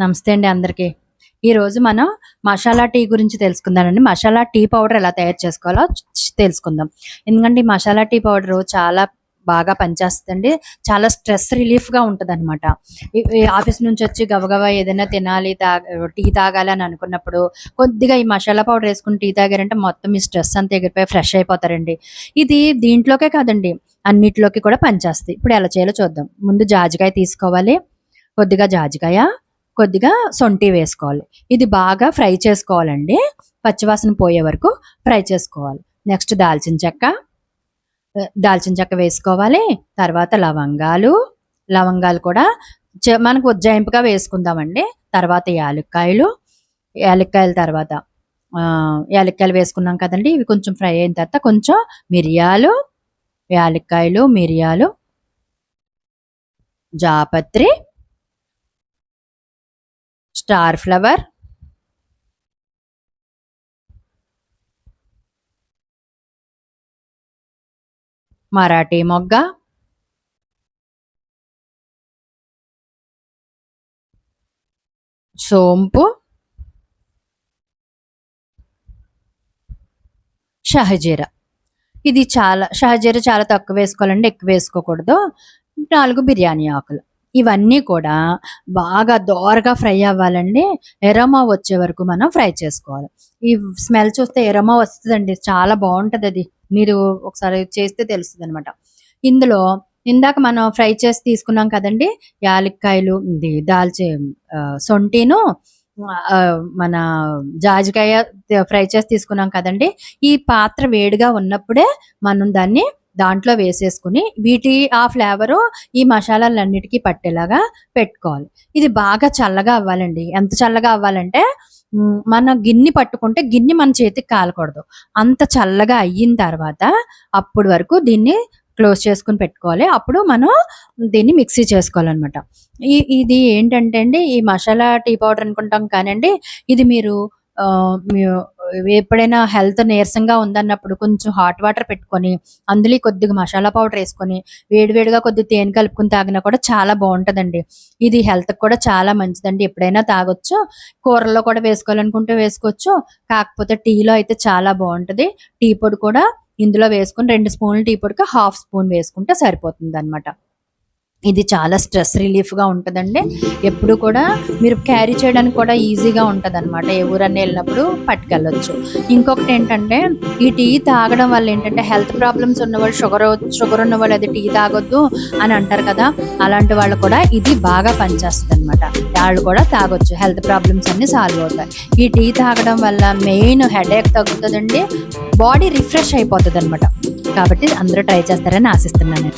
నమస్తే అండి అందరికీ. ఈరోజు మనం మసాలా టీ గురించి తెలుసుకుందామండి. మసాలా టీ పౌడర్ ఎలా తయారు చేసుకోవాలో తెలుసుకుందాం. ఎందుకంటే ఈ మసాలా టీ పౌడర్ చాలా బాగా పనిచేస్తుందండి. చాలా స్ట్రెస్ రిలీఫ్గా ఉంటుంది అనమాట ఆఫీస్ నుంచి వచ్చి గబగబా ఏదైనా తినాలి తాగ టీ తాగాలి అని అనుకున్నప్పుడు కొద్దిగా ఈ మసాలా పౌడర్ వేసుకుని టీ తాగారంటే మొత్తం ఈ స్ట్రెస్ అంతా ఎగిరిపోయి ఫ్రెష్ అయిపోతారండి. ఇది దీంట్లోకే కాదండి. అన్నిట్లోకి కూడా పనిచేస్తాయి. ఇప్పుడు ఎలా చేయాలో చూద్దాం. ముందు జాజికాయ తీసుకోవాలి. కొద్దిగా జాజికాయ కొద్దిగా సొంటి వేసుకోవాలి. ఇది బాగా ఫ్రై చేసుకోవాలండి. పచ్చివాసన పోయే వరకు ఫ్రై చేసుకోవాలి. నెక్స్ట్ దాల్చిన చెక్క. దాల్చిన చెక్క వేసుకోవాలి. తర్వాత లవంగాలు. లవంగాలు కూడా మనకు ఉజ్జాయింపుగా వేసుకుందామండి. తర్వాత యాలక్కాయలు. యాలక్కాయల తర్వాత యాలక్కాయలు వేసుకున్నాం కదండి. ఇవి కొంచెం ఫ్రై అయిన తర్వాత కొంచెం మిరియాలు యాలక్కాయలు మిరియాలు జాపత్రి స్టార్ ఫ్లవర్. మరాఠీ మొగ్గ. సోంపు. షహజీర. ఇది చాలా షహజీర చాలా తక్కువ వేసుకోవాలండి ఎక్కువ వేసుకోకూడదు. నాలుగు బిర్యానీ ఆకులు. ఇవన్నీ కూడా బాగా దోరగా ఫ్రై అవ్వాలండి. ఎరమా వచ్చే వరకు మనం ఫ్రై చేసుకోవాలి. ఈ స్మెల్ చూస్తే ఎరమా వస్తుందండి. చాలా బాగుంటుంది అది. మీరు ఒకసారి చేస్తే తెలుస్తుంది అనమాట ఇందులో ఇందాక మనం ఫ్రై చేసి తీసుకున్నాం కదండి యాలక్కాయలు ఇది దాల్చే సొంటిను మన జాజికాయ ఫ్రై చేసి తీసుకున్నాం కదండి. ఈ పాత్ర వేడిగా ఉన్నప్పుడే మనం దాన్ని దాంట్లో వేసేసుకుని వీటి ఆ ఫ్లేవరు ఈ మసాలాలన్నిటికీ పట్టేలాగా పెట్టుకోవాలి. ఇది బాగా చల్లగా అవ్వాలండి. ఎంత చల్లగా అవ్వాలంటే మన గిన్నె పట్టుకుంటే గిన్నె మన చేతికి కాలకూడదు. అంత చల్లగా అయిన తర్వాత అప్పుడు వరకు దీన్ని క్లోజ్ చేసుకుని పెట్టుకోవాలి. అప్పుడు మనం దీన్ని మిక్సీ చేసుకోవాలన్నమాట. ఈ ఇది ఏంటంటే అండి ఈ మసాలా టీ పౌడర్ అనుకుంటాం కానండి ఇది మీరు ఎప్పుడైనా హెల్త్ నీరసంగా ఉందన్నప్పుడు కొంచెం హాట్ వాటర్ పెట్టుకొని అందులో కొద్దిగా మసాలా పౌడర్ వేసుకొని వేడివేడిగా కొద్దిగా తేనె కలుపుకొని తాగినా కూడా చాలా బాగుంటుందండి. ఇది హెల్త్ కూడా చాలా మంచిదండి. ఎప్పుడైనా తాగొచ్చు. కూరల్లో కూడా వేసుకోవాలనుకుంటే వేసుకోవచ్చు. కాకపోతే టీలో అయితే చాలా బాగుంటది. టీ పొడి కూడా ఇందులో వేసుకొని రెండు స్పూన్లు టీ పొడికి హాఫ్ స్పూన్ వేసుకుంటే సరిపోతుంది అనమాట ఇది చాలా స్ట్రెస్ రిలీఫ్గా ఉంటుందండి. ఎప్పుడు కూడా మీరు క్యారీ చేయడానికి కూడా ఈజీగా ఉంటుంది అనమాట ఎవరన్నా వెళ్ళినప్పుడు పట్టుకెళ్ళొచ్చు. ఇంకొకటి ఏంటంటే ఈ టీ తాగడం వల్ల ఏంటంటే హెల్త్ ప్రాబ్లమ్స్ ఉన్నవాళ్ళు షుగర్ షుగర్ ఉన్న వాళ్ళు అది టీ తాగొద్దు అని అంటారు కదా అలాంటి వాళ్ళు కూడా ఇది బాగా పనిచేస్తుంది అనమాట వాళ్ళు కూడా తాగొచ్చు. హెల్త్ ప్రాబ్లమ్స్ అన్ని సాల్వ్ అవుతాయి. ఈ టీ తాగడం వల్ల మెయిన్ హెడేక్ తగ్గుతుందండి. బాడీ రిఫ్రెష్ అయిపోతుంది అనమాట కాబట్టి అందరూ ట్రై చేస్తారని ఆశిస్తున్నాను